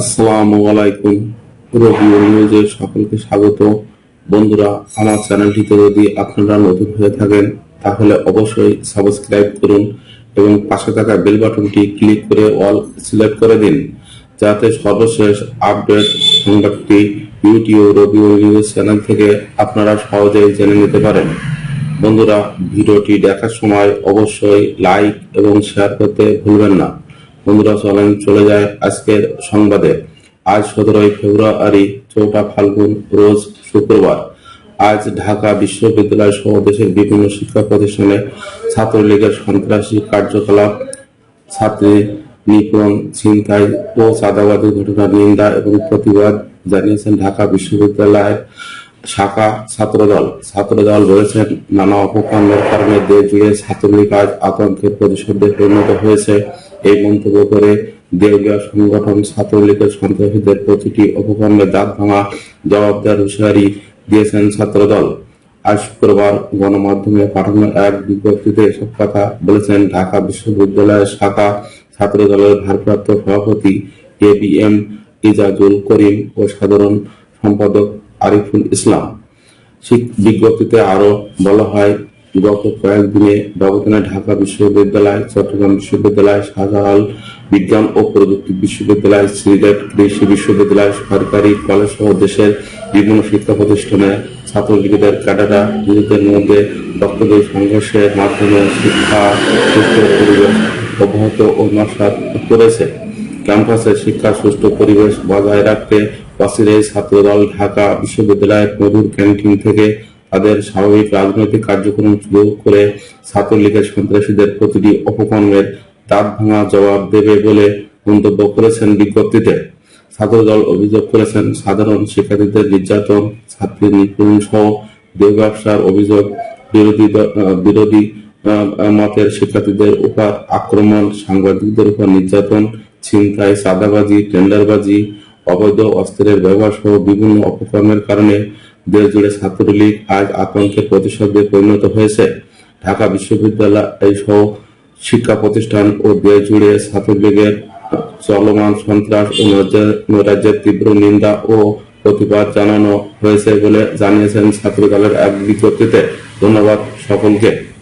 আসসালামু আলাইকুম। রবিউল নিউজে সকলকে স্বাগত। বন্ধুরা, আমার চ্যানেলটিতে যদি আপনারা নতুন হয়ে থাকেন, তাহলে অবশ্যই সাবস্ক্রাইব করুন এবং পাশে থাকা বেল বাটনটি ক্লিক করে অল সিলেক্ট করে দিন, যাতে সর্বশেষ আপডেট সংবাদটি ইউটিউব রবিউল নিউজ চ্যানেল থেকে আপনারা সহজেই জেনে নিতে পারেন। বন্ধুরা, ভিডিওটি দেখার সময় অবশ্যই লাইক এবং শেয়ার করতে ভুলবেন না। বন্ধুরা চলেন চলে যায় আজকের সংবাদে। আজ সতেরোই ফেব্রুয়ারি, চৌঠা ফাল্গুন, রোজ শুক্রবার। আজ ঢাকা বিশ্ববিদ্যালয় সহ দেশের বিভিন্ন শিক্ষা প্রতিষ্ঠানে ছাত্রলীগের সন্ত্রাসী কার্যকলাপ, ছাত্রী নিপন ছিনতাই ও চাঁদাবাদী ঘটনার নিন্দা এবং প্রতিবাদ জানিয়েছেন ঢাকা বিশ্ববিদ্যালয়ের শাখা ছাত্রদল। ছাত্রদল বলেছেন, নানা অপকর্মের কারণে দেশ জুড়ে ছাত্রলীগ আজ আতঙ্কের প্রতিশোধে পরিণত হয়েছে। এই মন্তব্য করে দেউলিয়া সংগঠন ছাত্রলীগের সন্ত্রাসীদের প্রতিটি অপকর্মের দাঁত ভাঙা জবাব দেওয়ার হুঁশিয়ারি দিয়েছেন ছাত্রদল। আজ শুক্রবার গণমাধ্যমে পাঠানো এক বিজ্ঞপ্তিতে এসব কথা বলেছেন ঢাকা বিশ্ববিদ্যালয়ের শাখা ছাত্র দলের ভারপ্রাপ্ত সভাপতি A B M Ezazul Karim ও সাধারণ সম্পাদক আরিফুল ইসলাম। বিজ্ঞপ্তিতে আরও বলা হয় গত কয়েকদিনে ব্যবধানে ঢাকা বিশ্ববিদ্যালয়, চট্টগ্রাম বিশ্ববিদ্যালয়, শাহজালাল বিজ্ঞান ও প্রযুক্তি বিশ্ববিদ্যালয় সিলেট কৃষি বিশ্ববিদ্যালয়, সরকারি কলেজ সহ দেশের বিভিন্ন শিক্ষা প্রতিষ্ঠানে ছাত্রলীগের ক্যাডাররা নিজেদের মধ্যে রক্তদের সংঘর্ষের মাধ্যমে শিক্ষা পরিবেশ অব্যাহত ও নস্বাত করেছে। ক্যাম্পাসে শিক্ষা সুষ্ঠু পরিবেশ বজায় রাখতে অচিরেই ছাত্রদল ঢাকা বিশ্ববিদ্যালয়ের মধুর ক্যান্টিন থেকে তাদের স্বাভাবিক রাজনৈতিক কার্যক্রম শুরু করে ছাত্রলীগের সন্ত্রাসীদের প্রতিটি অপকর্মের দাঁত ভাঙা জবাব দেবে বলে মন্তব্য করেছেন বিজ্ঞপ্তিতে। ছাত্রদল অভিযোগ করেছেন, সাধারণ শিক্ষার্থীদের নির্যাতন, ছাত্রী নিপীড়ন সহ দেহ ব্যবসার অভিযোগ, বিরোধী বিরোধী মতের শিক্ষার্থীদের উপর আক্রমণ, সাংবাদিকদের উপর নির্যাতন, ছিনতাই, চাঁদাবাজি, টেন্ডারবাজি, অবৈধ অস্ত্রের ব্যবহার সহ বিভিন্ন অপকর্মের কারণে দেশ জুড়ে ছাত্রলীগ আজ আতঙ্কে প্রতিশব্দে পরিণত হয়েছে। ঢাকা বিশ্ববিদ্যালয় সহ শিক্ষা প্রতিষ্ঠান ও দেশ জুড়ে ছাত্রলীগের চলমান সন্ত্রাস ও নৈরাজ্য- নৈরাজ্যের তীব্র নিন্দা ও প্রতিবাদ জানানো হয়েছে বলে জানিয়েছেন ছাত্রদলের এক বিজ্ঞপ্তিতে। ধন্যবাদ সকলকে।